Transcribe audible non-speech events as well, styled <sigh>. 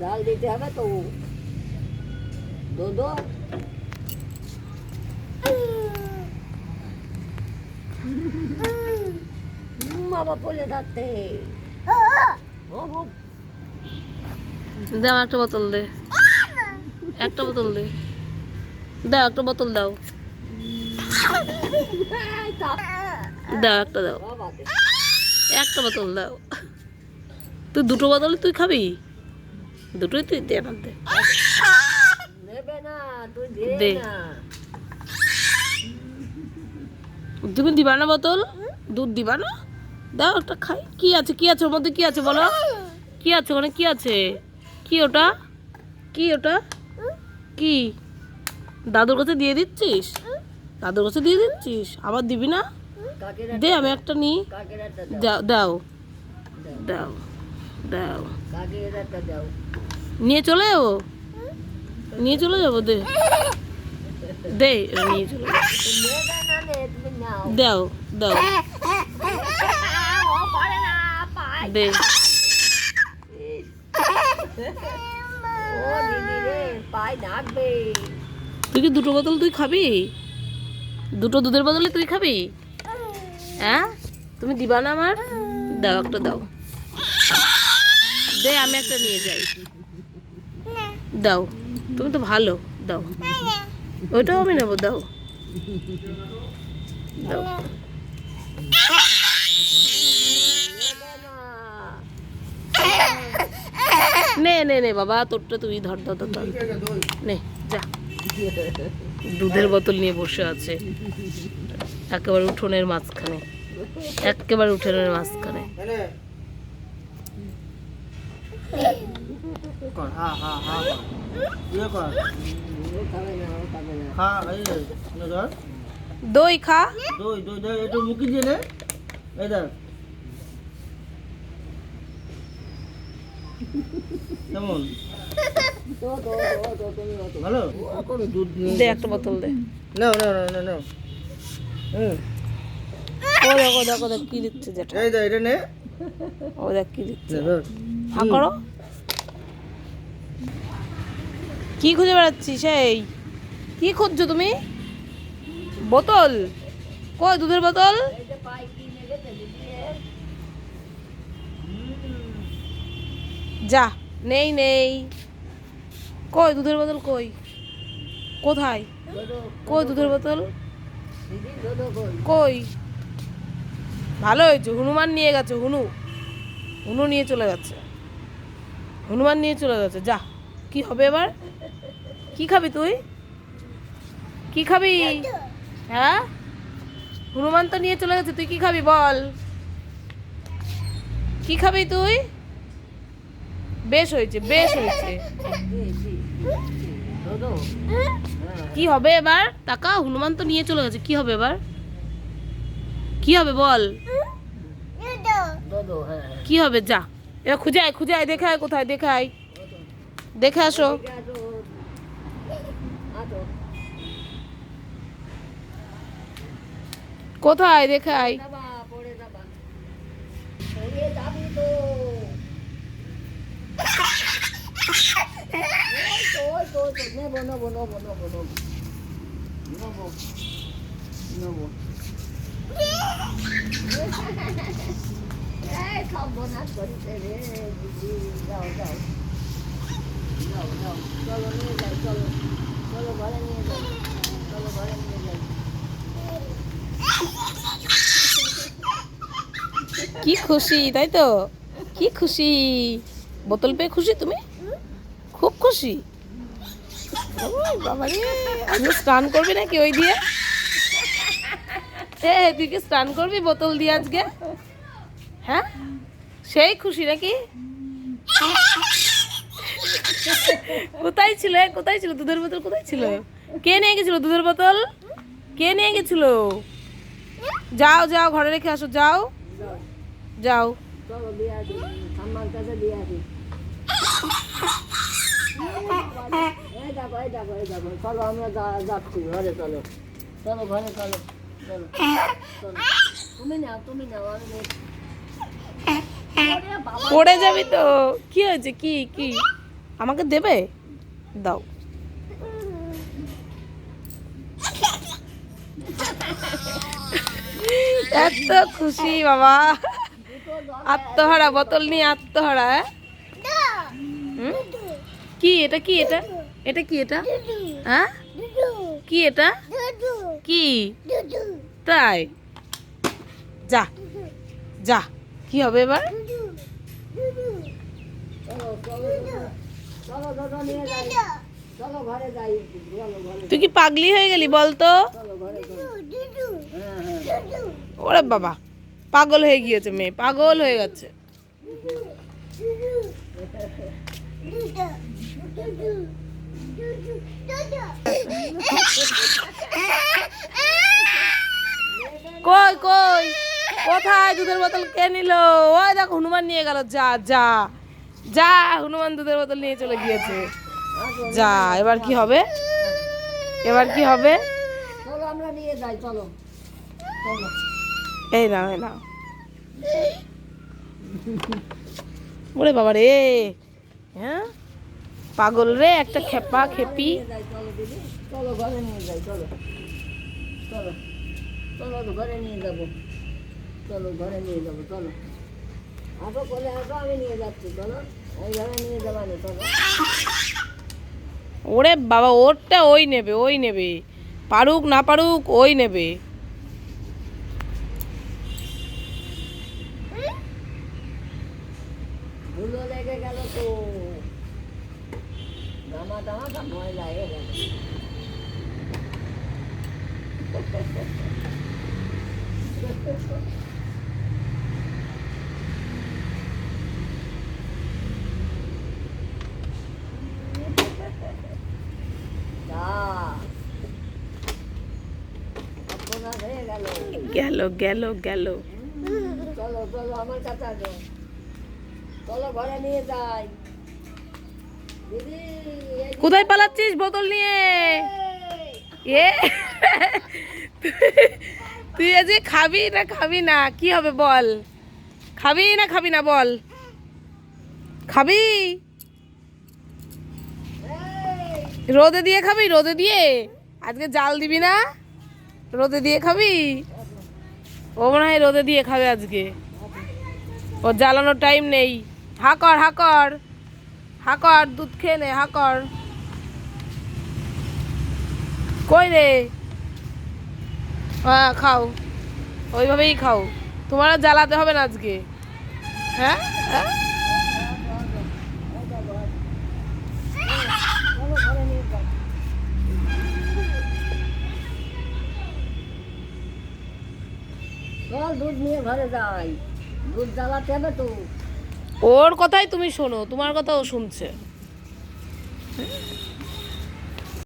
ডাল দিতে হবে তো। দোদো। বাবা পড়ে যাচ্ছে। ও বাবা। দে আমার একটা বোতল দে। একটা বোতল দে। দাও একটা বোতল দাও। দাও একটা দাও। একটা বোতল দাও। তুই দুটো বোতল তুই খাবি? দুটোই তুই দে আমার দে। না দে। তুমি দিবা না বোতল? দুধ দিবা না? দাও একটা খাই। কি আছে কি আছে ওর মধ্যে? কি আছে বলো? কি আছে ওখানে? কি আছে? কি ওটা? কি ওটা? কি? দাদুর কাছে দিয়ে দিচ্ছিস? দাদুর কাছে দিয়ে দিচ্ছিস? আবার দিবি না? দে আমি একটা নিই। দাও। দাও। দাও। নিয়ে চলে যাব? নিয়ে চলে যাব দে। দে নিয়ে চলে দাও দাও। দে। তুই কি দুটো বোতল তুই খাবি? দুটো দুধের বদলে তুই খাবি? হ্যাঁ তুমি দিবা না আমার? দাও একটা দাও। দে, আমি একটা নিয়ে যাই। দাও, তুমি তো ভালো, দাও। ওইটাও আমি নেব, দাও। দাও। না, নে নে, বাবা, তোরটা তুই ধর ধর ধর ধর। নে, যা। দুধের বোতল নিয়ে বসে আছে। একেবারে উঠোনের মাঝখানে। একেবারে উঠোনের মাঝখানে। কর হা হা হা ইয়ে কর। ও খাবে না ও খাবে না খা এই নে ধর। দই খা। দই দই দই একটু মুখি দিয়ে নে। এই দেখ। কেমন? ভালো? দুধ দে একটা বোতল দে। নাও নাও নাও নাও হুম। ও দেখো দেখো দেখ কি দিচ্ছে যেটা। এই এটা নে। ও দেখ কি দিচ্ছে। নে ধর। হা করো। কি খুঁজে বেড়াচ্ছিস, এই? কি খুঁজছো তুমি? বোতল? কই, দুধের বোতল? যে, নেই নেই। কই, দুধের বোতল কই? কোথায়? কই, দুধের বোতল? কই? কই ভালো হয়েছে, হনুমান নিয়ে গেছে, হুনু। হুনু নিয়ে চলে গেছে হনুমান নিয়ে চলে গেছে যা। কি হবে এবার? কি খাবি তুই? কি খাবি? হ্যাঁ? হনুমান তো নিয়ে চলে গেছে, তুই কি খাবি বল? কি খাবি তুই? বেশ হয়েছে বেশ হয়েছে। হ্যাঁ কি হবে এবার? টাকা, হনুমান তো নিয়ে চলে গেছে, কি হবে এবার? কি হবে বল? কি হবে? যা। এবার খুঁজে আয় খুঁজে আয়, দেখে আয় কোথায়, দেখে আয়। দেখে আসো ঠিক আছে আতো কোথায় দেখে আয় যাবা পড়ে যাবা পড়ে যাবি তো ওই তো ওই তো ওই তো নেব নেব নেব নেব নেব নেব নেব এই সর্বনাশ করিতে রে দিদি যাও যাও যাও যাও, চলো নিয়ে যাই চলো চলো, ঘরে নিয়ে যাই, চলো, ঘরে নিয়ে যাই। কি খুশি, তাই তো? কি খুশি? বোতল পেয়ে খুশি তুমি? খুব খুশি? বাবা রে আজকে স্নান করবি নাকি ওই দিয়ে? এ, তুই কি স্নান করবি বোতল দিয়ে আজকে? হ্যাঁ? সেই খুশি নাকি? কোথায় ছিল কোথায় ছিল? দুধের বোতল কোথায় ছিল? কে নিয়ে গেছিল দুধের বোতল? কে নিয়ে গেছিল? যাও যাও, ঘরে রেখে আসো, যাও। যাও। চলো আমরা যাচ্ছি ঘরে চলো চলো ঘরে চলো চলো তুমি নাও তুমি নাও আমি পড়ে যাবি তো। কি হয়েছে? কি কি? আমাকে দেবে? দাও। এত খুশি, বাবা। আত্মহারা, বোতল নিয়ে আত্মহারা হ্যাঁ? কি এটা কি এটা? এটা কি এটা? হ্যাঁ? কি এটা? কি? তাই। যা যা। কি হবে এবার? চলো চলো, নিয়ে তুই কি পাগলি হয়ে গেলি বলতো হ্যাঁ হ্যাঁ। ওরে বাবা পাগল হয়ে গিয়েছে মেয়ে পাগল হয়ে গেছে। কই কই? কোথায় দুধের বোতল কে নিল? ওই দেখো হনুমান নিয়ে গেল যা যা। যা হনুমান দুধের বোতল নিয়ে চলে গিয়েছে। যা এবার কি হবে? এবার কি হবে? এই না এই না ওরে বাবা রে। হ্যাঁ? পাগল রে একটা খেপা খেপি। চলো ঘরে নিয়ে যাই চলো। চলো। চলো ঘরে নিয়ে যাব। চলো ঘরে নিয়ে যাব চলো। আসো কোলে আসো আমি নিয়ে যাচ্ছি চলো। এই ঘরে নিয়ে যাবানি চলো। ওরে বাবা ওরটা ওই নেবে ওই নেবে। পারুক না পারুক ওই নেবে। ধুলো লেগে <laughs> গেল তো জামা টামাটা ময়লা হয়ে গেল যা আপনার হয়ে গেল গেল গেল। চলো চলো আমার কাছে আসো চলো ঘরে নিয়ে যাই। কোথায় পালাচ্ছিস বোতল নিয়ে? এ? তুই আজকে খাবি না খাবি না কি হবে বল? খাবি না খাবি না বল? খাবি? রোদে দিয়ে খাবি রোদে দিয়ে? আজকে জাল দিবি না? রোদে দিয়ে খাবি? ও মনে হয় রোদে দিয়ে খাবে আজকে। ও জ্বালানোর টাইম নেই। হাকর হাকর হাকর দুধ খেয়ে নে হাকর কই রে? হ্যাঁ খাও। ওইভাবেই খাও। তোমারও জ্বালাতে হবে না আজকে। হ্যাঁ? হ্যাঁ? দুধ নিয়ে দুধ তো। ওর কথাই তুমি শোনো তোমার কথাও শুনছে।